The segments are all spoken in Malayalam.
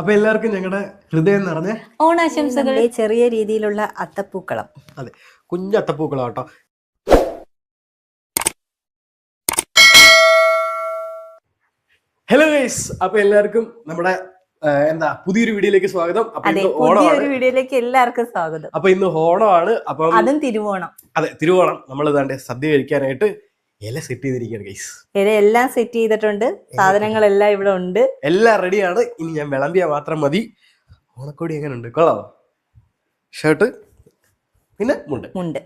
അപ്പൊ എല്ലാവർക്കും ഞങ്ങളുടെ ഹൃദയം നിറഞ്ഞ ഓണാശംസകൾ. ചെറിയ രീതിയിലുള്ള അത്തപ്പൂക്കളം. അതെ കുഞ്ഞു അത്തപ്പൂക്കളം കേട്ടോ. ഹലോ ഗൈസ് അപ്പൊ എല്ലാവർക്കും നമ്മുടെ എന്താ പുതിയൊരു വീഡിയോയിലേക്ക് സ്വാഗതം. അപ്പൊ ഇന്ന് പുതിയൊരു ഓണമാണ് വീഡിയോയിലേക്ക് എല്ലാവർക്കും സ്വാഗതം. അപ്പൊ ഇന്ന് ഓണമാണ്. അപ്പം അതും തിരുവോണം. അതെ തിരുവോണം. നമ്മൾ ഇതാണ്ട് സദ്യ കഴിക്കാനായിട്ട് ഇല സെറ്റ് ചെയ്തിരിക്കുകയാണ് ഗൈസ് എല്ലാം സെറ്റ് ചെയ്തിട്ടുണ്ട്. സാധനങ്ങളെല്ലാം ഇവിടെ ഉണ്ട്. എല്ലാം റെഡിയാണ് ഇനി ഞാൻ വിളമ്പിയാൽ മാത്രം മതി. ഓണക്കോടി എങ്ങനെ ഉണ്ട്? കൊള്ളാവോ? ഷർട്ട് പിന്നെ മുണ്ട്. മുണ്ട്.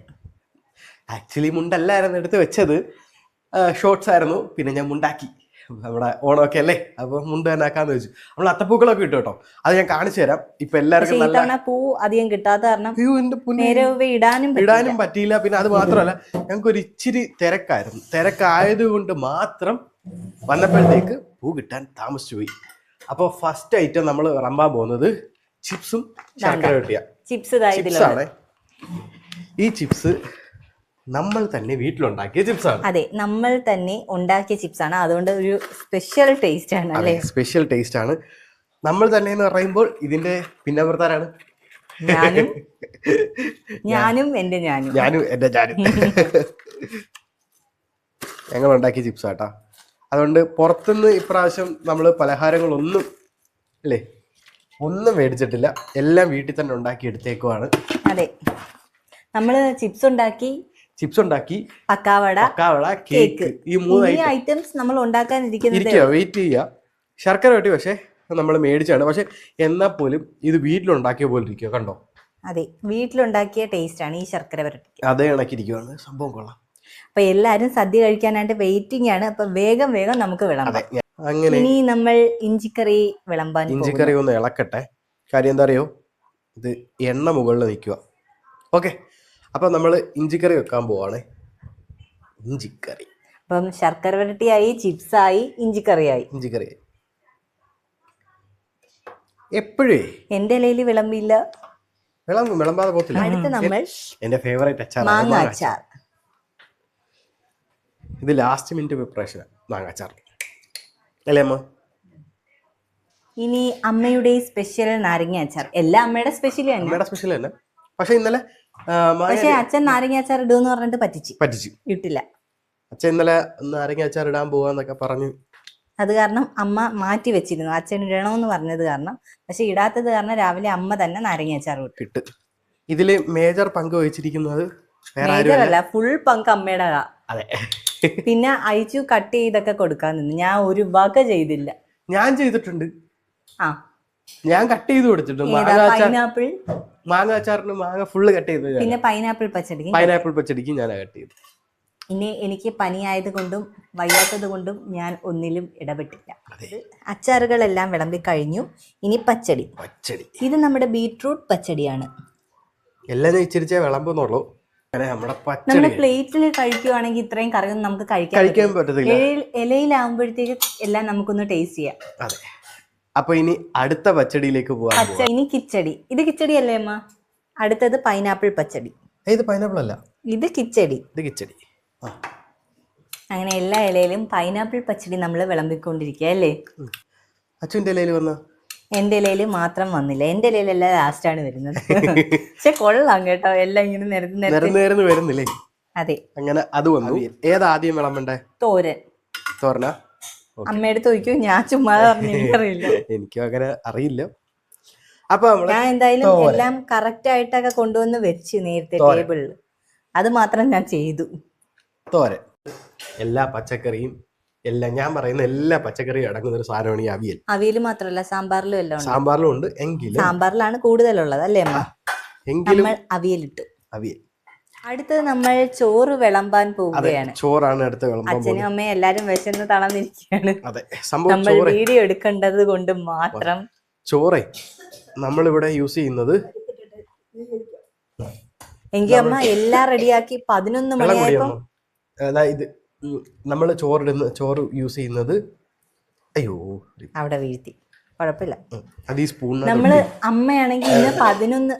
ആക്ച്വലി മുണ്ടല്ലായിരുന്നു എടുത്ത് വെച്ചത്. ഷോർട്സ് ആയിരുന്നു. പിന്നെ ഞാൻ മുണ്ടാക്കി. നമ്മുടെ ഓണമൊക്കെ അല്ലേ? അപ്പൊ മുണ്ട് തന്നെ ആക്കാന്ന് വെച്ചു നമ്മൾ അത്തപ്പൂക്കളൊക്കെ ഇട്ടു കേട്ടോ. അത് ഞാൻ കാണിച്ചു തരാം. ഇപ്പൊ എല്ലാവർക്കും നല്ല പൂ അധികം കിട്ടാത്ത കാരണം ഇടാനും. ഇടാനും പറ്റിയില്ല. പിന്നെ അത് മാത്രമല്ല ഞങ്ങൾക്ക് ഒരു ഇച്ചിരി തിരക്കായിരുന്നു. തിരക്കായതുകൊണ്ട് മാത്രം വന്നപ്പോഴത്തേക്ക് പൂ കിട്ടാൻ താമസിച്ചു പോയി. അപ്പോൾ ഫസ്റ്റ് ഐറ്റം നമ്മൾ റമ്പാൻ പോകുന്നത് ചിപ്സും ശർക്കര വെട്ടിയ. ചിപ്സ് ആണ് ഈ ചിപ്സ് നമ്മൾ തന്നെ വീട്ടിലുണ്ടാക്കിയ ചിപ്സ് ആണ് അതെ നമ്മൾ തന്നെ ഉണ്ടാക്കിയ ചിപ്സ് ആണ് അതുകൊണ്ട് ഒരു സ്പെഷ്യൽ ടേസ്റ്റ് ആണ് അല്ലെ? സ്പെഷ്യൽ ടേസ്റ്റ് ആണ്. നമ്മൾ തന്നെ എന്ന് പറയുമ്പോൾ ഇതിന്റെ പിന്നവർത്താരാണ് ഞാനും. ഞാനും എന്റെ ഞാനും. ഞാനും എന്റെ ഞാനും. ഞങ്ങൾ ഉണ്ടാക്കിയ ചിപ്സ് ആട്ടാ അതുകൊണ്ട് പുറത്തുനിന്ന് ഇപ്രാവശ്യം നമ്മൾ പലഹാരങ്ങളൊന്നും അല്ലേ? ഒന്നും മേടിച്ചിട്ടില്ല. എല്ലാം വീട്ടിൽ തന്നെ ഉണ്ടാക്കി എടുത്തേക്കുവാണ്. അതെ. നമ്മൾ ചിപ്സ് ഉണ്ടാക്കി ചിപ്സ് ഉണ്ടാക്കി പക്കാവട പക്കാവട കേക്ക്. ഈ മൂന്ന് ഐറ്റംസ് നമ്മൾ ഉണ്ടാക്കാൻ വെയിറ്റ് ചെയ്യുക. ശർക്കര വെട്ടി പക്ഷേ നമ്മൾ മേടിച്ചാണ്. പക്ഷെ എന്നാ പോലും ഇത് വീട്ടിലുണ്ടാക്കിയ പോലെ ഇരിക്കുക കണ്ടോ? അതെ വീട്ടിലുണ്ടാക്കിയ ടേസ്റ്റ് ആണ് ഈ ശർക്കര വരട്ടി അതേ കണക്കിരിക്കുവാണ്. സംഭവം കൊള്ളാം. അപ്പൊ എല്ലാരും സദ്യ കഴിക്കാനായിട്ട് വെയിറ്റിംഗ് ആണ്. അപ്പൊ വേഗം വേഗം നമുക്ക് വിളമ്പാം. അങ്ങനെ ഇനി നമ്മൾ ഇഞ്ചിക്കറി വിളമ്പാൻ ഇഞ്ചിക്കറി ഒന്ന് ഇളക്കട്ടെ. കാര്യം എന്താ അറിയോ? ഇത് എണ്ണ മുകളിൽ നിൽക്കുക ഓക്കെ. അപ്പൊ നമ്മൾ ഇഞ്ചിക്കറി വെക്കാൻ പോവാണേ. ഇഞ്ചിക്കറി. അപ്പം ശർക്കര വരട്ടിയായി ചിപ്സായി ഇഞ്ചിക്കറിയായി. ഇഞ്ചിക്കറി. എപ്പോഴേ? എന്റെ ഇലയിൽ വിളമ്പില്ല. വിളമ്പും വിളമ്പാതെ പോത്തില്ല അടുത്ത് നമ്മൾ എന്റെ ഫേവറേറ്റ് അച്ചാർ മാങ്ങ അച്ചാർ. ഇത് ലാസ്റ്റ് മിനിറ്റ് പ്രിപ്പറേഷൻ മാങ്ങ അച്ചാർ. അല്ലേ അമ്മ? ഇനി അമ്മയുടെ സ്പെഷ്യൽ നാരങ്ങ അച്ചാർ. എല്ലാം അമ്മയുടെ സ്പെഷ്യൽ തന്നെ. അമ്മയുടെ സ്പെഷ്യൽ തന്നെ. പക്ഷെ ഇന്നലെ പക്ഷെ അച്ഛൻ നാരങ്ങ അച്ചാർ ഇടുന്ന് പറഞ്ഞിട്ട് പറ്റിച്ചു. പറ്റിച്ചു. ഇട്ടില്ല. അച്ഛൻ ഇന്നലെ നാരങ്ങ അച്ചാർ ഇടാൻ പോവാന്നൊക്കെ പറഞ്ഞു. അത് കാരണം അമ്മ മാറ്റി വെച്ചിരുന്നു. അച്ഛൻ ഇടണമെന്ന് പറഞ്ഞത് കാരണം. പക്ഷെ ഇടാത്തത് കാരണം രാവിലെ അമ്മ തന്നെ നാരങ്ങ അച്ചാർ ഇട്ടു. ഇതിൽ മേജർ പങ്ക് വഹിച്ചിരിക്കുന്നത് മേജർ അല്ല. ഫുൾ പങ്ക് അമ്മയുടെ അതെ. പിന്നെ അയച്ചു കട്ട് ചെയ്തൊക്കെ കൊടുക്കാൻ നിന്ന്. ഞാൻ ഒരു വക ചെയ്തില്ല. ഞാൻ ചെയ്തിട്ടുണ്ട്. ആ. ഞാൻ കട്ട് ചെയ്ത് അച്ചാർ പൈനാപ്പിൾ മാങ്ങ അച്ചാറിന് മാങ്ങ ഫുള്ള് കട്ട് ചെയ്ത് പിന്നെ പൈനാപ്പിൾ പച്ചടിക്ക്? പൈനാപ്പിൾ പച്ചടിക്ക് ഞാൻ കട്ട് ചെയ്തു. ഇനി എനിക്ക് പനിയായത് കൊണ്ടും വയ്യാത്തത് കൊണ്ടും ഞാൻ ഒന്നിലും ഇടപെട്ടില്ല. അച്ചാറുകളെല്ലാം വിളമ്പി കഴിഞ്ഞു. ഇനി പച്ചടി. പച്ചടി. ഇത് നമ്മുടെ ബീട്രൂട്ട് പച്ചടിയാണ്. എല്ലാം ഇച്ചിരിച്ചേ വിളമ്പുന്നുള്ളൂ. നമ്മുടെ പ്ലേറ്റിൽ കഴിക്കുവാണെങ്കിൽ ഇത്രയും കറിയൊന്നും നമുക്ക് കഴിക്കാൻ കഴിക്കാൻ പറ്റത്തില്ല. ഇലയിലാവുമ്പോഴത്തേക്ക് എല്ലാം നമുക്കൊന്ന് ടേസ്റ്റ് ചെയ്യാം. അതെ. അപ്പൊ ഇനി അടുത്ത പച്ചടിയിലേക്ക് പോവാം പച്ച ഇനി കിച്ചടി. ഇത് കിച്ചടി അല്ലേ അമ്മ? അടുത്തത് പൈനാപ്പിൾ പച്ചടി. ഇത് പൈനാപ്പിൾ അല്ല. ഇത് കിച്ചടി. ഇത് കിച്ചടി. ആ. അങ്ങനെ എല്ലാ ഇലയിലും പൈനാപ്പിൾ പച്ചടി നമ്മൾ വിളമ്പിക്കൊണ്ടിരിക്കുക അല്ലേ? അച്ഛന്റെ ഇലയിൽ വന്ന? എന്റെ ഇലയിൽ മാത്രം വന്നില്ല. എന്റെ ഇലയിലെല്ലാം ലാസ്റ്റാണ് വരുന്നത്. പക്ഷെ കൊള്ളാം കേട്ടോ. എല്ലാം ഇങ്ങനെ നിരന്ന് നിരന്ന്. വരുന്നില്ലേ? അതെ. അങ്ങനെ അത് വന്നു. ഏതാദ്യം വിളമ്പണ്ടേ? തോരൻ. തോരന? അമ്മയുടെ ചോദിക്കൂ ഞാൻ ചുമ്മാ അറിയില്ല എനിക്കും അങ്ങനെ അറിയില്ല. അപ്പൊ ഞാൻ എന്തായാലും എല്ലാം കറക്റ്റ് ആയിട്ടൊക്കെ കൊണ്ടുവന്ന് വെച്ച് നേരത്തെ ടേബിളിൽ അത് മാത്രം ഞാൻ ചെയ്തു. തോരൻ. എല്ലാ പച്ചക്കറിയും എല്ലാം ഞാൻ പറയുന്ന എല്ലാ പച്ചക്കറിയും അടങ്ങുന്ന ഒരു സാധനമാണ് ഈ അവിയൽ. അവിയൽ മാത്രമല്ല സാമ്പാറിലും എല്ലാം സാമ്പാറിലും ഉണ്ട് എങ്കിലും സാമ്പാറിലാണ് കൂടുതലുള്ളത് അല്ലേ അമ്മ? എങ്കിലും അവിയലിട്ടു. അവിയൽ. അടുത്തത് നമ്മൾ ചോറ് വിളമ്പാൻ പോവുകയാണ്. ചോറാണ് അടുത്ത അച്ഛനും അമ്മയും എല്ലാരും വിശന്ന് തളർന്നിരിക്കുകയാണ്. അതെ സംഭവം നമ്മൾ വീഡിയോ എടുക്കേണ്ടത് കൊണ്ട് മാത്രം. ചോറേ നമ്മളിവിടെ യൂസ് ചെയ്യുന്നത് എങ്കി അമ്മ എല്ലാം റെഡിയാക്കി പതിനൊന്ന് മണിയായപ്പോ അതായത് നമ്മൾ ചോറിടുന്ന ചോറ് യൂസ് ചെയ്യുന്നത് അയ്യോ അവിടെ വീഴ്ത്തി. കുഴപ്പമില്ല. അത് ഈ സ്പൂൺ നമ്മൾ അമ്മയാണെങ്കിൽ ഇന്ന് പതിനൊന്ന്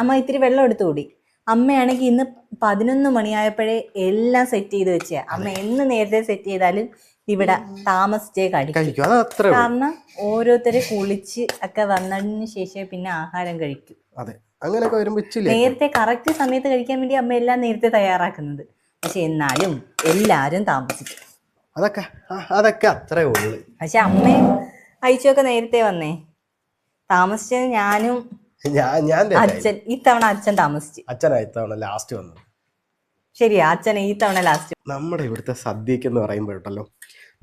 അമ്മ ഇത്തിരി വെള്ളം എടുത്തു കൂടി. അമ്മയാണെങ്കിൽ ഇന്ന് പതിനൊന്ന് മണിയായപ്പോഴേ എല്ലാം സെറ്റ് ചെയ്ത് വെച്ചേ അമ്മ എന്ന് നേരത്തെ സെറ്റ് ചെയ്താലും ഇവിടെ താമസിച്ചേ കഴിക്കും. കാരണം ഓരോരുത്തരെ കുളിച്ച് ഒക്കെ വന്നതിന് ശേഷം പിന്നെ ആഹാരം കഴിക്കും. അതെ. അങ്ങനെയൊക്കെ വരുമ്പോ ഇച്ചില്ലേ നേരത്തെ കറക്റ്റ് സമയത്ത് കഴിക്കാൻ വേണ്ടി അമ്മ എല്ലാം നേരത്തെ തയ്യാറാക്കുന്നത്. പക്ഷെ എന്നാലും എല്ലാരും താമസിക്കും. അതൊക്കെ. അതൊക്കെ അത്രേ ഉള്ളു. പക്ഷെ അമ്മയും അയച്ചൊക്കെ നേരത്തെ വന്നേ. താമസിച്ചത് ഞാനും ഞാൻ ഞാൻ ഇത്തവണ അച്ഛൻ താമസിച്ചു. ലാസ്റ്റ് വന്നത്. ശരിയാ അച്ഛൻ ഈ തവണ ലാസ്റ്റ് നമ്മുടെ ഇവിടുത്തെ സദ്യക്ക് എന്ന് പറയുമ്പോഴല്ലോ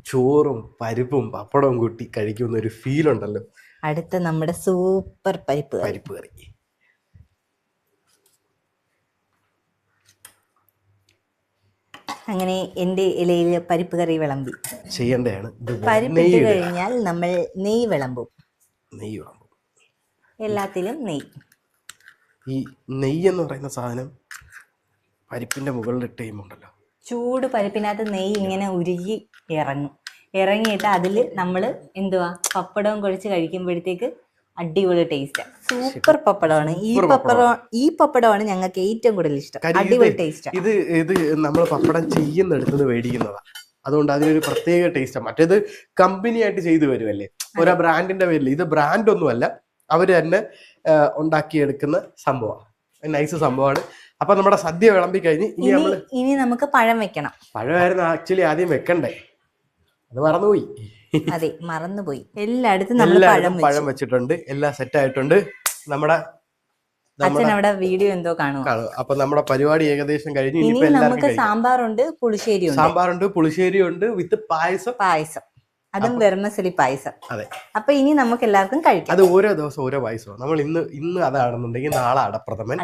ചോറും പരിപ്പും പപ്പടവും കൂട്ടി കഴിക്കുന്ന ഒരു ഫീൽ ഉണ്ടല്ലോ. അടുത്ത നമ്മുടെ സൂപ്പർ പരിപ്പ് പരിപ്പ് കറി. അങ്ങനെ എന്റെ ഇലയിൽ പരിപ്പ് കറി വിളമ്പി. ചെയ്യേണ്ടതാണ്. പരിപ്പ് പരിപ്പിട്ട് കഴിഞ്ഞാൽ നമ്മൾ നെയ് വിളമ്പും. നെയ്യ് വിളമ്പും. എല്ലാത്തിലും നെയ്യ്. ഈ നെയ്യ് എന്ന് പറയുന്ന സാധനം പരിപ്പിന്റെ മുകളിൽ ഇട്ട് കഴിയുമ്പോണ്ടല്ലോ ചൂട് പരിപ്പിനകത്ത് നെയ്യ് ഇങ്ങനെ ഉരുകി ഇറങ്ങും. ഇറങ്ങിയിട്ട് അതിൽ നമ്മൾ എന്തുവാ? പപ്പടവും കുഴച്ച് കഴിക്കുമ്പോഴത്തേക്ക് അടിപൊളി ടേസ്റ്റാണ് സൂപ്പർ പപ്പടമാണ്. ഈ പപ്പടം. ഈ പപ്പടമാണ് ഞങ്ങൾക്ക് ഏറ്റവും കൂടുതൽ ഇഷ്ടം. അടിപൊളി ടേസ്റ്റ് ആണ് ഇത് ഇത് നമ്മൾ പപ്പടം ചെയ്യുന്നെടുത്തത് മേടിക്കുന്നതാണ് അതുകൊണ്ട് അതിനൊരു പ്രത്യേക ടേസ്റ്റാണ് മറ്റേത് കമ്പനിയായിട്ട് ചെയ്തു വരുമല്ലേ ഓരോ ബ്രാൻഡിന്റെ പേരിൽ ഇത് ബ്രാൻഡ് ഒന്നുമല്ല. അവർ തന്നെ ഉണ്ടാക്കിയെടുക്കുന്ന സംഭവമാണ്. നൈസ് സംഭവമാണ്. അപ്പൊ നമ്മുടെ സദ്യ വിളമ്പി കഴിഞ്ഞ് ഇനി നമ്മൾ ഇനി നമുക്ക് പഴം വെക്കണം. പഴമായിരുന്നു ആക്ച്വലി ആദ്യം വെക്കണ്ടേ. അത് മറന്നുപോയി. അതെ മറന്നുപോയി. എല്ലായിടത്തും നമ്മൾ പഴം വെച്ചിട്ടുണ്ട്. എല്ലാം സെറ്റ് ആയിട്ടുണ്ട്. നമ്മുടെ അച്ഛൻ അവിടെ വീഡിയോ എന്തോ കാണും. അപ്പൊ നമ്മുടെ പരിപാടി ഏകദേശം കഴിഞ്ഞു ഇനി നമുക്ക്. സാമ്പാറുണ്ട് പുളിശ്ശേരി സാമ്പാറുണ്ട് പുളിശ്ശേരി ഉണ്ട് വിത്ത് പായസം. പായസം. അതും വെർമസലി പായസം. അതെ. അപ്പൊ ഇനി നമുക്ക് എല്ലാവർക്കും കഴിക്കാം. അത് ഓരോ ദിവസം ഓരോ പായസമാണ്. നമ്മൾ ഇന്ന് ഇന്ന് അതാണെന്നുണ്ടെങ്കിൽ നാളെ അടപ്രഥമൻ.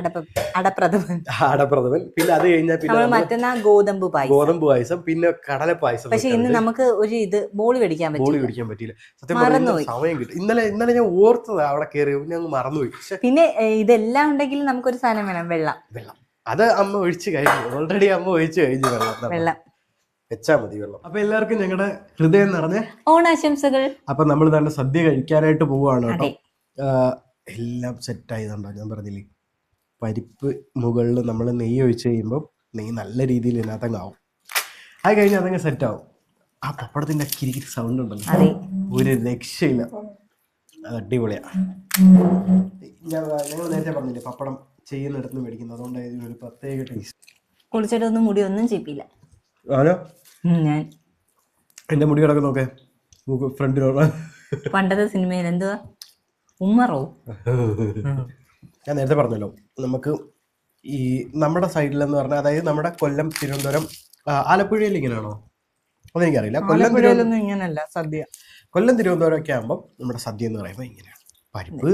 അടപ്രഥമൻ. അടപ്രഥമൻ. പിന്നെ അത് കഴിഞ്ഞാൽ പിന്നെ മറ്റന്നാ ഗോതമ്പ് പായസം. ഗോതമ്പ് പായസം പിന്നെ കടല പായസം പക്ഷെ ഇന്ന് നമുക്ക് ഒരു ഇത് ബോളി മേടിക്കാൻ ബോളി പറ്റും പിടിക്കാൻ പറ്റില്ല സത്യം പറഞ്ഞാൽ സമയം കിട്ടും. ഇന്നലെ ഇന്നലെ ഞാൻ ഓർത്തത് അവിടെ കയറി പിന്നെ അങ്ങ് മറന്നുപോയി. പിന്നെ ഇതെല്ലാം ഉണ്ടെങ്കിൽ നമുക്കൊരു സാധനം വേണം വെള്ളം. വെള്ളം. അത് അമ്മ ഒഴിച്ച് കഴിഞ്ഞു. ഓൾറെഡി അമ്മ ഒഴിച്ച് കഴിഞ്ഞു വെള്ളം. വെള്ളം. വെച്ചാ മതി വെള്ളം. അപ്പൊ എല്ലാവർക്കും ഞങ്ങളുടെ ഹൃദയം നിറഞ്ഞ ഓണാശംസകൾ. അപ്പൊ നമ്മൾ തന്നെ സദ്യ കഴിക്കാനായിട്ട് പോവാണ് കേട്ടോ. എല്ലാം സെറ്റ് ആയതുണ്ടോ ഞാൻ പറഞ്ഞില്ലേ പരിപ്പ് മുകളിൽ നമ്മൾ നെയ്യ് ഒഴിച്ച് കഴിയുമ്പോൾ നെയ്യ് നല്ല രീതിയിൽ ഇതിനകത്തങ്ങ് ആവും അത് കഴിഞ്ഞ് അതങ്ങ് സെറ്റ് ആവും ആ പപ്പടത്തിന്റെ കിരിക്കിരി സൗണ്ട് ഉണ്ടല്ലോ. ഒരു രക്ഷയില്ല. അത് അടിപൊളിയാ. ഞാൻ ഞങ്ങൾ നേരത്തെ പറഞ്ഞില്ലേ പപ്പടം ചെയ്യുന്നിടത്ത് മേടിക്കുന്നത്. അതുകൊണ്ട് ഒരു പ്രത്യേക ടേസ്റ്റ് കുളിച്ചിട്ടൊന്നും മുടി ഒന്നും ചെയ്യില്ല ആനോ ഞാൻ. എന്റെ മുടി കിടക്ക് നോക്കേ. ഫ്രണ്ടിലുള്ള. പണ്ടത്തെ സിനിമയിൽ എന്തുവാ? ഉമ്മറോ? ഞാൻ നേരത്തെ പറഞ്ഞല്ലോ നമുക്ക് ഈ നമ്മുടെ സൈഡിലെന്ന് പറഞ്ഞാൽ അതായത് നമ്മുടെ കൊല്ലം തിരുവനന്തപുരം ആലപ്പുഴയിൽ ഇങ്ങനെയാണോ? അതെനിക്കറിയില്ല. കൊല്ലം തിരുവനന്തപുരം ഇങ്ങനെയല്ല ഇങ്ങനല്ല സദ്യ. കൊല്ലം തിരുവനന്തപുരം ഒക്കെ ആകുമ്പോൾ നമ്മുടെ സദ്യ എന്ന് പറയുമ്പോൾ ഇങ്ങനെയാണ് പരിപ്പ്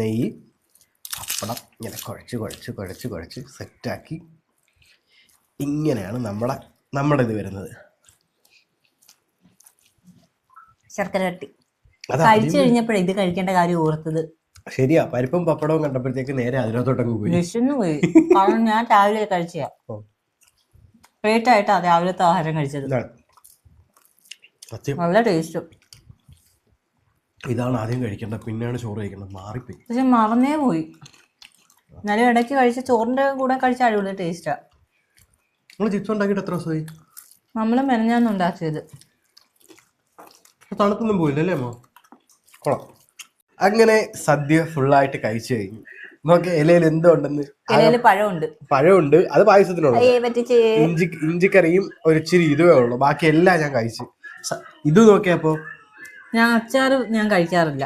നെയ്യ് പപ്പടം ഇങ്ങനെ കുഴച്ച് കുഴച്ച് കുഴച്ച് കുഴച്ച് സെറ്റാക്കി ഇങ്ങനെയാണ് നമ്മുടെ നമ്മുടെ ഇത് വരുന്നത്. ശർക്കര കട്ടി കഴിച്ചു കഴിഞ്ഞപ്പോഴേ ഇത് കഴിക്കേണ്ട കാര്യം ഓർത്തത്. ശരിയാ പരിപ്പും പപ്പടവും കണ്ടപ്പോഴത്തേക്ക് നേരെ അതിനകത്തോട്ടങ്ങ് പോയി. വിശന്നു പോയി. കാരണം ഞാൻ രാവിലെ രാവിലത്തെ ആഹാരം കഴിച്ചത്. നല്ല ടേസ്റ്റ് ഇതാണ് ആദ്യം കഴിക്കേണ്ടത് പിന്നെയാണ് ചോറ് കഴിക്കേണ്ടത്. മാറിപ്പോയി. പക്ഷെ മറന്നേ പോയി. എന്നാലും ഇടയ്ക്ക് കഴിച്ച ചോറിന്റെ കൂടെ കഴിച്ച അടിപൊളി ടേസ്റ്റാ നമ്മൾ ചിപ്സ് ഉണ്ടാക്കിയിട്ട് എത്ര ദിവസമായി? നമ്മൾ മെനഞ്ഞാന്ന് ഉണ്ടാക്കിയത്. തണുത്തൊന്നും പോയില്ല അല്ലേ അമ്മ? കൊള്ളാം. അങ്ങനെ സദ്യ ഫുള്ളായിട്ട് കഴിച്ചു കഴിഞ്ഞു. നോക്കി ഇലയിൽ എന്തുണ്ടെന്ന്? ഇലയിൽ പഴമുണ്ട്. പഴമുണ്ട്. അത് പായസത്തിനുള്ള ഇഞ്ചി ഇഞ്ചിക്കറിയും ഒരു ഇച്ചിരി ഇതുവേ ഉള്ളൂ. ബാക്കി എല്ലാം ഞാൻ കഴിച്ചു. ഇത് നോക്കിയപ്പോ ഞാൻ അച്ചാർ ഞാൻ കഴിക്കാറില്ല.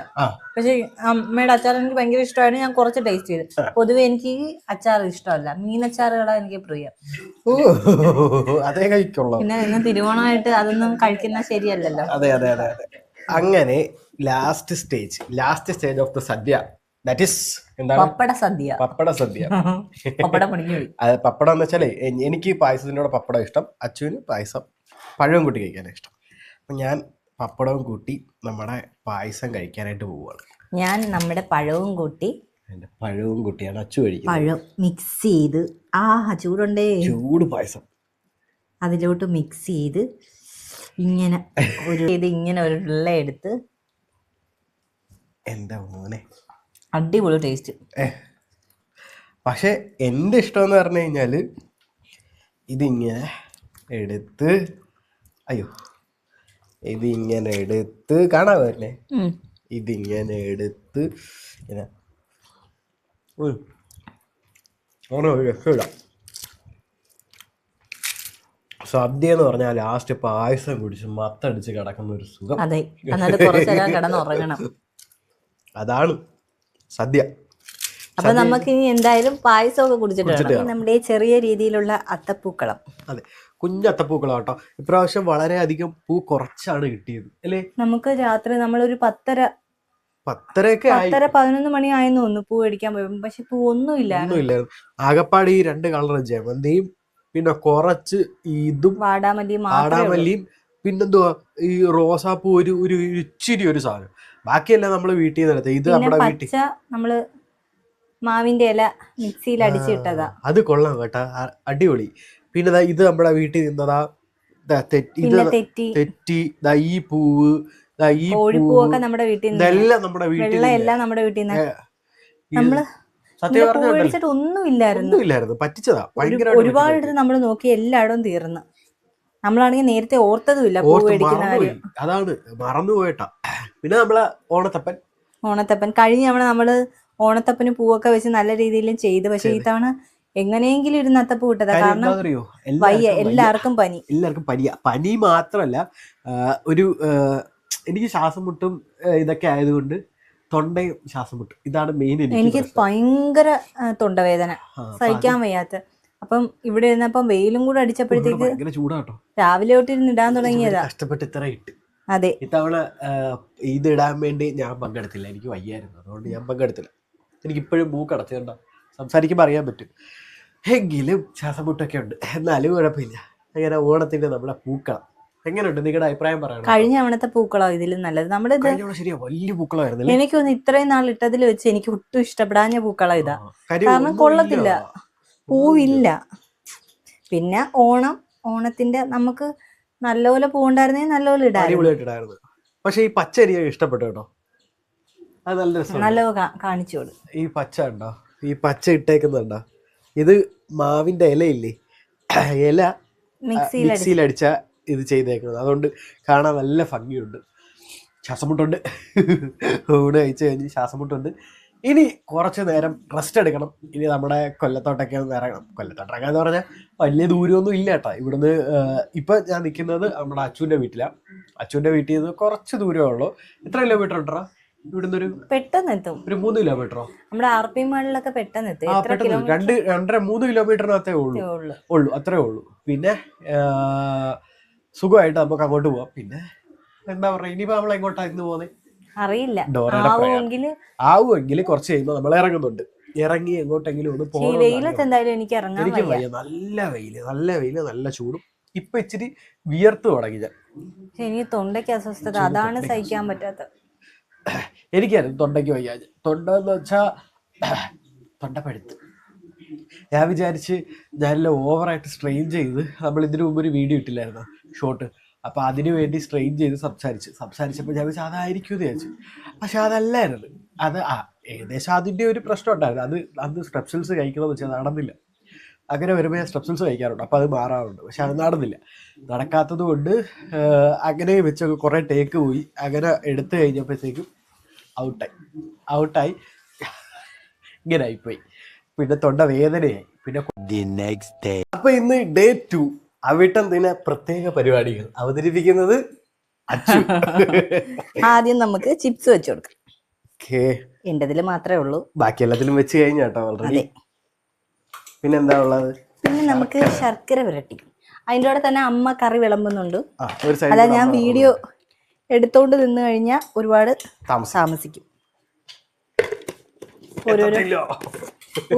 പക്ഷെ അമ്മയുടെ അച്ചാർ എനിക്ക് ഭയങ്കര ഇഷ്ടമാണ്. ഞാൻ കുറച്ച് ടേസ്റ്റ് ചെയ്ത്. പൊതുവെ എനിക്ക് അച്ചാർ ഇഷ്ടമല്ല. മീൻ അച്ചാറുകളാണ് എനിക്ക് പ്രിയം. അതേ കഴിക്കുള്ളൂ. പിന്നെ ഇന്ന് തിരുവോണമായിട്ട് അതൊന്നും കഴിക്കുന്ന ശരിയല്ലല്ലോ. അതെ അതെ അതെ അതെ. അങ്ങനെ last stage last stage of the sadya. That is എന്താണ്? പപ്പട സദ്യ. പപ്പട സദ്യ. പപ്പട അത് പപ്പടം എന്ന് വെച്ചാലേ എനിക്ക് പായസത്തിനോട് പപ്പടം ഇഷ്ടം. അച്ചുവിന് പായസം പഴവും കൂട്ടി കഴിക്കാനാണ് ഇഷ്ടം. അപ്പം ഞാൻ പപ്പടവും കൂട്ടി നമ്മുടെ പായസം കഴിക്കാനായിട്ട് പോവുകയാണ് ഞാൻ നമ്മുടെ പഴവും കൂട്ടി പഴവും കൂട്ടിയാണ് അച്ചു കഴിക്കുന്നത്. പഴം മിക്സ് ചെയ്ത്. ആ ചൂടുണ്ടേ. ചൂട് പായസം. അതിലോട്ട് മിക്സ് ചെയ്ത് ഇങ്ങനെ ഒരു ഇത് ഇങ്ങനെ ഒരു ഉള്ള എടുത്ത് എന്താ മോനെ? അടിപൊളി ടേസ്റ്റ് പക്ഷെ എന്റെ ഇഷ്ടം എന്ന് പറഞ്ഞു കഴിഞ്ഞാൽ ഇതിങ്ങനെ എടുത്ത് അയ്യോ ഇതിങ്ങനെ എടുത്ത് കാണാമല്ലേ ഇതിങ്ങനെ എടുത്ത് ഇങ്ങനെ. അങ്ങനെ ഒരു രക്ഷമില്ല സദ്യ എന്ന് പറഞ്ഞാൽ ലാസ്റ്റ് പായസം കുടിച്ച് മത്തടിച്ച് കിടക്കുന്ന ഒരു സുഖം. അതെ. കിടന്നുറങ്ങണം അതാണ് സദ്യ. അപ്പൊ നമുക്ക് ഇനി എന്തായാലും പായസമൊക്കെ കുടിച്ചിട്ടുണ്ട് നമ്മുടെ ചെറിയ രീതിയിലുള്ള അത്തപ്പൂക്കളം. അതെ. കുഞ്ഞ് അത്തപ്പൂക്കളം കേട്ടോ ഇപ്രാവശ്യം വളരെയധികം പൂ കുറച്ചാണ് കിട്ടിയത്. അല്ലേ? നമുക്ക് രാത്രി നമ്മളൊരു പത്തര പത്തരയൊക്കെ പത്തര പതിനൊന്ന് മണി ആയെന്ന് തോന്നുന്നു പൂ അടിക്കാൻ പോയി പക്ഷെ പൂ ഒന്നുമില്ല ഇല്ലായിരുന്നു. ആകപ്പാട് ഈ രണ്ട് കളർ ജമന്തിയും പിന്നെ കുറച്ച് ഇതും വാടാമല്ലിയും വാടാമല്ലിയും പിന്നെന്തോ പിന്നെന്തുവാ? ഈ റോസാപ്പൂ ഒരു ഒരു ഇച്ചിരി ഒരു സാധനം. ബാക്കിയെല്ലാം നമ്മൾ വീട്ടിൽ നിന്ന് എടുത്തത് ഇത് നമ്മുടെ വീട്ടിൽ. നമ്മൾ മാവിന്റെ ഇല മിക്സിയിൽ അടിച്ചിട്ടതാ. അത് കൊള്ളാം കേട്ടാ. അടിപൊളി. പിന്നെ ഇത് നമ്മുടെ വീട്ടിൽ നിന്നതാ ഇത് തെറ്റി. ദാ ഈ പൂവ് ദാ ഈ പൂവ് കോഴിപ്പൂവൊക്കെ നമ്മുടെ വീട്ടിൽ ഇതെല്ലാം നമ്മുടെ വീട്ടിൽ എല്ലാം നമ്മുടെ വീട്ടിൽ നിന്ന്. നമ്മൾ സത്യം ഇതിന്റെ പൂ പറഞ്ഞാൽ അടിച്ചിട്ട് ഒന്നുമില്ലായിരുന്നു. പറ്റിച്ചതാ. ഒരുപാട് നമ്മൾ നോക്കി എല്ലായിടവും തീർന്നു. നമ്മളാണെങ്കിൽ നേരത്തെ ഓർത്തതുമില്ല പൂ മേടിക്കുന്ന കാര്യം. അതാണ്. മറന്നുപോയിട്ടാ. പിന്നെ നമ്മളെ ഓണത്തപ്പൻ. ഓണത്തപ്പൻ. കഴിഞ്ഞ തവണ നമ്മൾ ഓണത്തപ്പന് പൂവൊക്കെ വെച്ച് നല്ല രീതിയിൽ ചെയ്തു. പക്ഷെ ഈ തവണ എങ്ങനെയെങ്കിലും ഇരുന്ന് അത്തപ്പ് കിട്ടതാ കാരണം അറിയോ വയ്യ എല്ലാവർക്കും പനി. എല്ലാവർക്കും പനി. പനി മാത്രല്ല ഒരു എനിക്ക് ശ്വാസം മുട്ടും ഇതൊക്കെ ആയതുകൊണ്ട് തൊണ്ടയും ശ്വാസം മുട്ടും. ഇതാണ് മെയിൻ എനിക്ക് ഭയങ്കര തൊണ്ടവേദന. സഹിക്കാൻ വയ്യാത്ത. അപ്പം ഇവിടെ ഇരുന്നപ്പം വെയിലും കൂടെ അടിച്ചപ്പോഴത്തേക്ക് ചൂടാട്ടോ. രാവിലെ തൊട്ട് ഇരുന്ന് ഇടാൻ തുടങ്ങിയതാ. കഷ്ടപ്പെട്ട് ഇത്ര ഇട്ട്. അതെ. ഇത്തവണ ഇതിടാൻ ഇത് ഇടാൻ വേണ്ടി ഞാൻ പങ്കെടുത്തില്ല. എനിക്ക് വയ്യായിരുന്നു. അതുകൊണ്ട് ഞാൻ പങ്കെടുത്തില്ല. എനിക്കിപ്പോഴും മൂക്ക് അടച്ചുകൊണ്ട സംസാരിക്കുമ്പോൾ അറിയാൻ പറ്റും. എങ്കിലും ശ്വാസമുട്ടൊക്കെ ഉണ്ട്. എന്നാലും കുഴപ്പമില്ല. അങ്ങനെ ഓണത്തിന്റെ നമ്മുടെ പൂക്കളം. എങ്ങനെയുണ്ട്? നിങ്ങളുടെ അഭിപ്രായം പറയണം കഴിഞ്ഞ തവണത്തെ പൂക്കളോ ഇതിലും നല്ലത്? നമ്മുടെ ഇത് ശരിയാ വലിയ പൂക്കളമായിരുന്നു അല്ലേ? എനിക്ക് തോന്നുന്നു ഇത്രയും നാൾ ഇട്ടതിൽ വെച്ച് എനിക്ക് ഒട്ടും ഇഷ്ടപ്പെടാഞ്ഞ പൂക്കളം ഇതാ. കാരണം. കൊള്ളത്തില്ല. പൂവില്ല. പിന്നെ ഓണം ഓണത്തിന്റെ നമുക്ക് നല്ലപോലെ പൂണ്ടായിരുന്നേ നല്ലപോലെ ഇടായിരുന്നു. പക്ഷേ ഈ പച്ച എനിക്ക് ഇഷ്ടപ്പെട്ടു കേട്ടോ. അത് നല്ല രസം നല്ല കാണിച്ചു ഈ പച്ച ഉണ്ടോ ഈ പച്ച ഇട്ടേക്കുന്നുണ്ടോ? ഇത് മാവിന്റെ ഇലയില്ലേ? ഇല മിക്സിയിൽ അടിച്ച. ഇത് ചെയ്തേക്കുന്നത്. അതുകൊണ്ട് കാണാൻ നല്ല ഭംഗിയുണ്ട്. ശ്വാസമുട്ടുണ്ട്. ഊണ് കഴിച്ചു കഴിഞ്ഞ് ശ്വാസമുട്ടുണ്ട്. ഇനി കുറച്ച് നേരം റെസ്റ്റ് എടുക്കണം. ഇനി നമ്മുടെ കൊല്ലത്തോട്ടൊക്കെ ഒന്ന് ഇറങ്ങണം. കൊല്ലത്തോട്ടൊക്കെ എന്ന് പറഞ്ഞാൽ വലിയ ദൂരമൊന്നും ഇല്ല കേട്ടോ. ഇവിടുന്ന് ഇപ്പൊ ഞാൻ നിൽക്കുന്നത് നമ്മുടെ അച്ചുവിന്റെ വീട്ടിലാണ് അച്ചുവിന്റെ വീട്ടിൽ നിന്ന് കുറച്ച് ദൂരമേ ഉള്ളൂ. എത്ര കിലോമീറ്റർ ഉണ്ടോ ഇവിടുന്ന് ഒരു പെട്ടെന്ന് എത്തും ഒരു മൂന്ന് കിലോമീറ്ററോ നമ്മുടെ ആർ പി മാളിലൊക്കെ പെട്ടെന്ന് എത്തും ആ എത്ര പെട്ടെന്ന് കിലോമീറ്റർ രണ്ട് രണ്ടര മൂന്ന് കിലോമീറ്ററിനകത്തേ ഉള്ളൂ. ഉള്ളു. ഉള്ളൂ അത്രേ ഉള്ളൂ. പിന്നെ സുഖമായിട്ട് നമുക്ക് അങ്ങോട്ട് പോവാം. പിന്നെ എന്താ പറയാ ഇനിയിപ്പോ നമ്മൾ എങ്ങോട്ടാ ഇന്ന് പോകുന്നത് അറിയില്ല. ഡോറയുടെ പ്രയാണം. ആവുമെങ്കിൽ ആവുമെങ്കിൽ കുറച്ച് കഴിയുമ്പോൾ നമ്മൾ ഇറങ്ങുന്നുണ്ട്. ഇറങ്ങി എങ്ങോട്ടെങ്കിലും ഒന്ന് ഈ പോകണം വെയിലത്ത് എന്തായാലും എനിക്ക് ഇറങ്ങാൻ എനിക്ക് വയ്യ. വയ്യ. നല്ല വെയിൽ നല്ല വെയിൽ നല്ല ചൂടും. ഇപ്പൊ ഇച്ചിരി വിയർത്ത് തുടങ്ങി ഞാൻ. പക്ഷെ എനിക്ക് തൊണ്ടയ്ക്ക് അസ്വസ്ഥത. അതാണ് സഹിക്കാൻ പറ്റാത്തത്. എനിക്കായിരുന്നു തൊണ്ടയ്ക്ക് വയ്യാതെ തൊണ്ട എന്ന് വെച്ചാ തൊണ്ട പഴുത്ത്. ഞാൻ വിചാരിച്ച് ഞാനെല്ലാം ഓവറായിട്ട് സ്ട്രെയിൻ ചെയ്ത് നമ്മൾ ഇതിനു മുമ്പ് ഒരു വീഡിയോ ഇട്ടില്ലായിരുന്നു? ഷോർട്ട് അപ്പോൾ അതിനു വേണ്ടി സ്ട്രെയിൻ ചെയ്ത് സംസാരിച്ച്. സംസാരിച്ചപ്പോൾ ഞാൻ വിചാരിച്ചു അതായിരിക്കും എന്ന് വിചാരിച്ചു. പക്ഷെ അതല്ലായിരുന്നു. അത് ആ ഏകദേശം അതിന്റെ ഒരു പ്രശ്നം ഉണ്ടായിരുന്നു. അത് അന്ന് സ്ട്രെപ്സിൽസ് കഴിക്കണമെന്ന് വെച്ചാൽ നടന്നില്ല. അങ്ങനെ വരുമ്പോൾ ഞാൻ സ്ട്രെപ്സിൽസ് കഴിക്കാറുണ്ട്. അപ്പോൾ അത് മാറാറുണ്ട്. പക്ഷെ അത് നടന്നില്ല. നടക്കാത്തത് കൊണ്ട് അങ്ങനെ വെച്ചൊക്കെ കുറേ ടേക്ക് പോയി. അങ്ങനെ എടുത്തു കഴിഞ്ഞപ്പോഴത്തേക്കും ഔട്ടായി ഔട്ടായി ഇങ്ങനെ ആയിപ്പോയി. പിന്നെ തൊണ്ട വേദനയായി. പിന്നെ അപ്പോൾ ഇന്ന് ഡേ ടു അവിട്ടം ദിന പ്രത്യേക പരിപാടികൾ. അവതരിപ്പിക്കുന്നത് അച്ചു. ആദ്യം നമുക്ക് ചിപ്സ് വെച്ചു കൊടുക്കാം. എന്റെ മാത്രമേ ഉള്ളൂ. ബാക്കി എല്ലാത്തിലും വെച്ച് കഴിഞ്ഞാട്ടോ വളരെ ഓൾറെഡി അതെ പിന്നെ എന്താ ഉള്ളത്? പിന്നെ നമുക്ക് ശർക്കര വരട്ടി അതിന്റെ കൂടെ തന്നെ അമ്മ കറി വിളമ്പുന്നുണ്ട്. അല്ല ഞാൻ വീഡിയോ എടുത്തോണ്ട് നിന്ന് കഴിഞ്ഞാൽ ഒരുപാട് താമസം താമസിക്കും. ഓരോരോ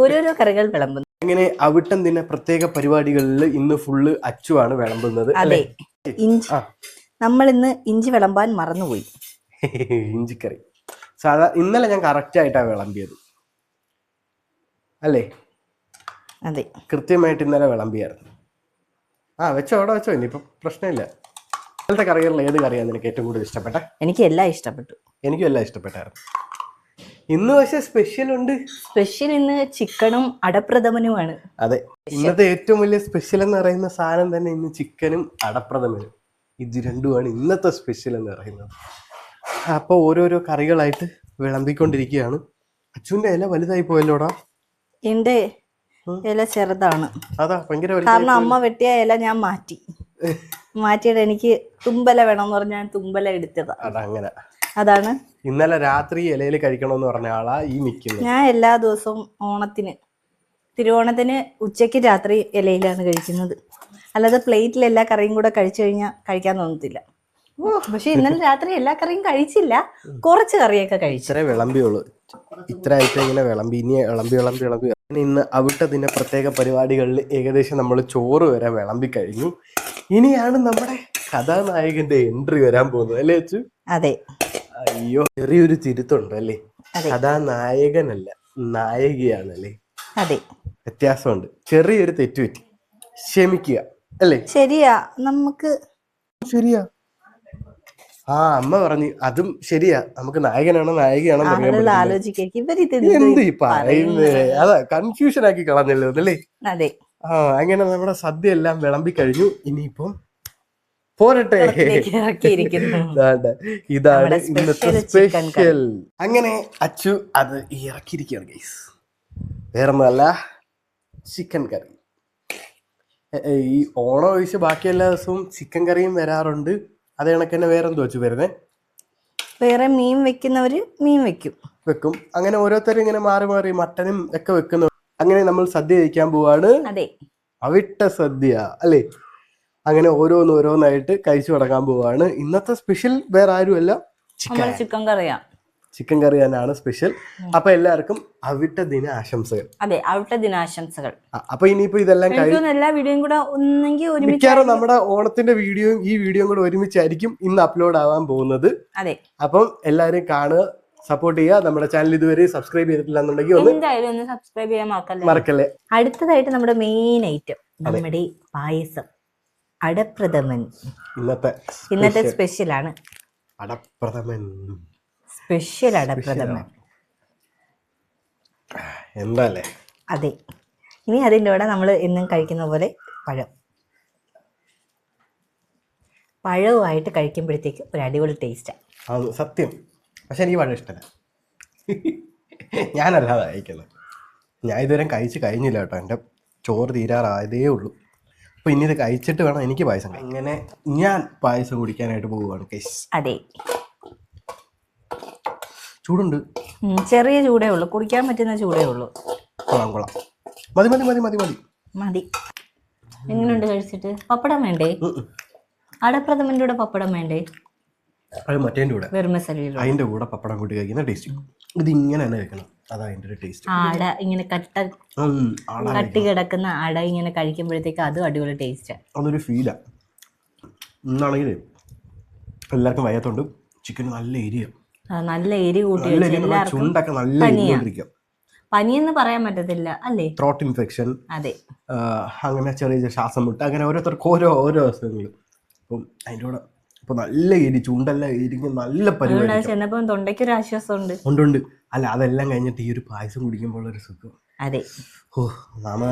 ഓരോരോ കറികൾ വിളമ്പുന്നു. അങ്ങനെ അവിട്ടം ദിന പ്രത്യേക പരിപാടികളിൽ ഇന്ന് ഫുള്ള് അച്ചുവാണ് വിളമ്പുന്നത് അതെ. ഇഞ്ചി. നമ്മൾ ഇന്ന് ഇഞ്ചി വിളമ്പാൻ മറന്നുപോയി. ഇഞ്ചിക്കറി. സാധാ ഇന്നലെ ഞാൻ കറക്റ്റ് ആയിട്ടാണ് വിളമ്പിയത്. അല്ലേ? അതെ. കൃത്യമായിട്ട് ഇന്നലെ വിളമ്പിയായിരുന്നു. ആ വെച്ചോ അവിടെ വെച്ചോ ഇനിയിപ്പം പ്രശ്നമില്ല. ഇന്നലത്തെ കറികളിൽ ഏത് കറിയാണ് നിനക്ക് ഏറ്റവും കൂടുതൽ ഇഷ്ടപ്പെട്ട? എനിക്ക് എല്ലാം ഇഷ്ടപ്പെട്ടു. എനിക്കും എല്ലാം ഇഷ്ടപ്പെട്ടായിരുന്നു. ഇന്ന് പക്ഷെ സ്പെഷ്യൽ ഉണ്ട്. സ്പെഷ്യൽ ഇന്ന് ചിക്കനും അടപ്രഥമനുമാണ്. അതെ ഇന്നത്തെ ഏറ്റവും വലിയ സ്പെഷ്യൽ എന്ന് പറയുന്ന സാധനം തന്നെ ഇന്ന് ചിക്കനും അടപ്രഥമനും. ഇത് രണ്ടുമാണ് ഇന്നത്തെ സ്പെഷ്യൽ എന്ന് പറയുന്നത്. അപ്പോൾ ഓരോരോ കറികളായിട്ട് വിളമ്പിക്കൊണ്ടിരിക്കുകയാണ്. അച്ഛന്റെ ഇല വലുതായി പോയല്ലോടാ? എന്റെ ഇല ചെറുതാണ്. കാരണം അമ്മ വെട്ടിയ ഇല ഞാൻ മാറ്റി. മാറ്റിയിട്ട് എനിക്ക് തുമ്പല വേണമെന്ന് പറഞ്ഞ ഞാൻ തുമ്പല എടുത്തതാ. അതങ്ങനെ അതാണ്. ഇന്നലെ രാത്രി ഇലയിൽ കഴിക്കണമെന്ന് പറഞ്ഞ ആളാ ഈ മിക്ക ഞാൻ എല്ലാ ദിവസവും ഓണത്തിന് തിരുവോണത്തിന് ഉച്ചയ്ക്ക് രാത്രി ഇലയിലാണ് കഴിക്കുന്നത്. അല്ലാതെ പ്ലേറ്റിൽ എല്ലാ കറിയും കൂടെ കഴിച്ചു കഴിഞ്ഞാൽ കഴിക്കാൻ തോന്നത്തില്ല. പക്ഷെ ഇന്നലെ രാത്രി എല്ലാ കറിയും കഴിച്ചില്ല. കുറച്ച് കറിയൊക്കെ കഴിച്ചു. ഇത്രേ വിളമ്പിയുള്ളൂ. ഇത്ര ആയിട്ട് ഇങ്ങനെ വിളമ്പി ഇനി വിളമ്പി വിളമ്പി വിളമ്പി. ഇന്ന് അവിട്ടതിന്റെ പ്രത്യേക പരിപാടികളിൽ ഏകദേശം നമ്മൾ ചോറ് വരെ വിളമ്പി കഴിഞ്ഞു. ഇനിയാണ് നമ്മുടെ കഥാനായകന്റെ എൻട്രി വരാൻ പോകുന്നത് അല്ലേ അച്ചു? അതെ. അയ്യോ ചെറിയൊരു തിരുത്തുണ്ട് അല്ലേ. കഥാനായകനല്ല നായികയാണല്ലേ? അതെ. വ്യത്യാസമുണ്ട്. ചെറിയൊരു തെറ്റുപറ്റി. ക്ഷമിക്കുക അല്ലേ? ശരിയാ നമുക്ക് ശരിയാ. ആ അമ്മ പറഞ്ഞു അതും ശരിയാ. നമുക്ക് നായകനാണോ നായികയാണോ ഇവരിത് എന്ത് പറയുന്നത് അതാ. കൺഫ്യൂഷൻ ആക്കി കളഞ്ഞല്ലോ അല്ലേ? അതെ. ആ അങ്ങനെ നമ്മുടെ സദ്യ എല്ലാം വിളമ്പി കഴിഞ്ഞു. ഇനിയിപ്പം പോരട്ടെ. ഇതാണ് ഇന്നത്തെ സ്പെഷ്യൽ അങ്ങനെ അച്ചു അത് ഇറക്കിയിരിക്കുകയാണ് ഗൈസ് വേറൊന്നുമല്ല ചിക്കൻ കറി ഈ ഓണം ഒഴിച്ച് ബാക്കി എല്ലാ ദിവസവും ചിക്കൻ കറിയും വരാറുണ്ട്. അത് കണക്ക് തന്നെ വേറെ എന്തോ വെച്ചു വരുന്നേ? വേറെ മീൻ വെക്കുന്നവര് മീൻ വെക്കും. വെക്കും. അങ്ങനെ ഓരോരുത്തരും ഇങ്ങനെ മാറി മാറി മട്ടനും ഒക്കെ വെക്കുന്നു. അങ്ങനെ നമ്മൾ സദ്യ കഴിക്കാൻ പോവാണ്. അതെ. അവിട്ട സദ്യ അല്ലേ? അങ്ങനെ ഓരോന്നോരോന്നായിട്ട് കഴിച്ചു തുടങ്ങാൻ പോവാണ്. ഇന്നത്തെ സ്പെഷ്യൽ വേറെ ആരുമല്ല? ചിക്കൻ ചിക്കൻ കറിയാ. ചിക്കൻ കറി തന്നെയാണ് സ്പെഷ്യൽ. അപ്പൊ എല്ലാവർക്കും അവിട്ട ദിന ആശംസകൾ. അതെ അവിട്ട ദിനാശംസകൾ അപ്പൊ ഇനിയിപ്പോ ഇതെല്ലാം കഴിഞ്ഞു എല്ലാ വീഡിയോയും കൂടെ ഒന്നെങ്കിൽ ഒരുമിച്ച് മിക്കവാറും നമ്മുടെ ഓണത്തിന്റെ വീഡിയോയും ഈ വീഡിയോയും കൂടെ ഒരുമിച്ചായിരിക്കും ഇന്ന് അപ്ലോഡ് ആവാൻ പോകുന്നത്. അതെ. അപ്പം എല്ലാവരും കാണുക സപ്പോർട്ട് ചെയ്യുക. നമ്മുടെ ചാനൽ ഇതുവരെ സബ്സ്ക്രൈബ് ചെയ്തിട്ടില്ല എന്നുണ്ടെങ്കിൽ ഒന്ന് എന്തായാലും ഒന്ന് സബ്സ്ക്രൈബ് ചെയ്യാൻ മറക്കല്ലേ? മറക്കല്ലേ? അടുത്തതായിട്ട് നമ്മുടെ മെയിൻ ഐറ്റം നമ്മുടെ പായസം അടപ്രഥമൻ. ഇന്നത്തെ ഇന്നത്തെ സ്പെഷ്യൽ ആണ്. അടപ്രഥമൻ. സ്പെഷ്യൽ അടപ്രഥമൻ എന്താല്ലേ? അതെ. ഇനി അതിന്റെ കൂടെ നമ്മൾ എന്നും കഴിക്കുന്ന പോലെ പഴം. പഴവുമായിട്ട് കഴിക്കുമ്പോഴത്തേക്ക് ഒരു അടിപൊളി ടേസ്റ്റാണ് സത്യം. പക്ഷെ എനിക്ക് പഴം ഇഷ്ടമല്ല ഞാനല്ലാതെ കഴിക്കുന്നത്. ഞാൻ ഇതുവരെ കഴിച്ച് കഴിഞ്ഞില്ല കേട്ടോ. എന്റെ ചോറ് തീരാറായതേ ഉള്ളൂ. അപ്പോൾ ഇനി ഇത് കഴിച്ചിട്ട് വേണം എനിക്ക് പായസം. ഇങ്ങനെ ഞാൻ പായസം കുടിക്കാനായിട്ട് പോവുകയാണ് അതെ. ചൂടുണ്ട്. ചെറിയ ചൂടേ ഉള്ളൂ. കുടിക്കാൻ പറ്റുന്ന ചൂടേ ഉള്ളൂ. കൊള്ളാം കൊള്ളാം. മതി മതി മതി മതി മതി. മതി. എങ്ങനെയുണ്ട് കഴിച്ചിട്ട്? പപ്പടം വേണ്ടേ. അടപ്രഥമന്റെ കൂടെ പപ്പടം വേണ്ടേ? അത് മറ്റേ കൂടെ. വെറുമസലിയിലോ അതിന്റെ കൂടെ പപ്പടം കൂട്ടി കഴിക്കുന്ന ടേസ്റ്റ് ഇത് ഇങ്ങനെ തന്നെ വെക്കണം അതാ അതിന്റെ ഒരു ടേസ്റ്റ് അട ഇങ്ങനെ കട്ട കട്ടി കിടക്കുന്ന അട ഇങ്ങനെ കഴിക്കുമ്പോഴത്തേക്ക് അതും അടിപൊളി ടേസ്റ്റ് അതൊരു ഫീലാ ഇന്നാണെങ്കിൽ എല്ലാവർക്കും വയ്യാത്തോണ്ട് ചിക്കൻ നല്ല എരിയ. നല്ല എരി കൂട്ടി വെച്ച് എല്ലാവർക്കും ചുണ്ടൊക്കെ നല്ല എരിഞ്ഞോണ്ടിരിക്കുക പനിയെന്ന് പറയാൻ പറ്റത്തില്ല അല്ലേ? ത്രോട്ട് ഇൻഫെക്ഷൻ അതെ. അങ്ങനെ ചെറിയ ശ്വാസം മുട്ട് അങ്ങനെ ഓരോരുത്തർക്ക് ഓരോ ഓരോ അസുഖങ്ങൾ അപ്പം അതിന്റെ കൂടെ അപ്പൊ നല്ല എരി ചുണ്ടെല്ലാം എരിഞ്ഞ് നല്ല പരിപാടി ചെന്നപ്പോൾ തൊണ്ടയ്ക്കൊരു ആശ്വാസമുണ്ട്. ഉണ്ടുണ്ട് അല്ല അതെല്ലാം കഴിഞ്ഞിട്ട് ഈ ഒരു പായസം കുടിക്കുമ്പോൾ ഒരു സുഖം. അതെ. ഓ നാമ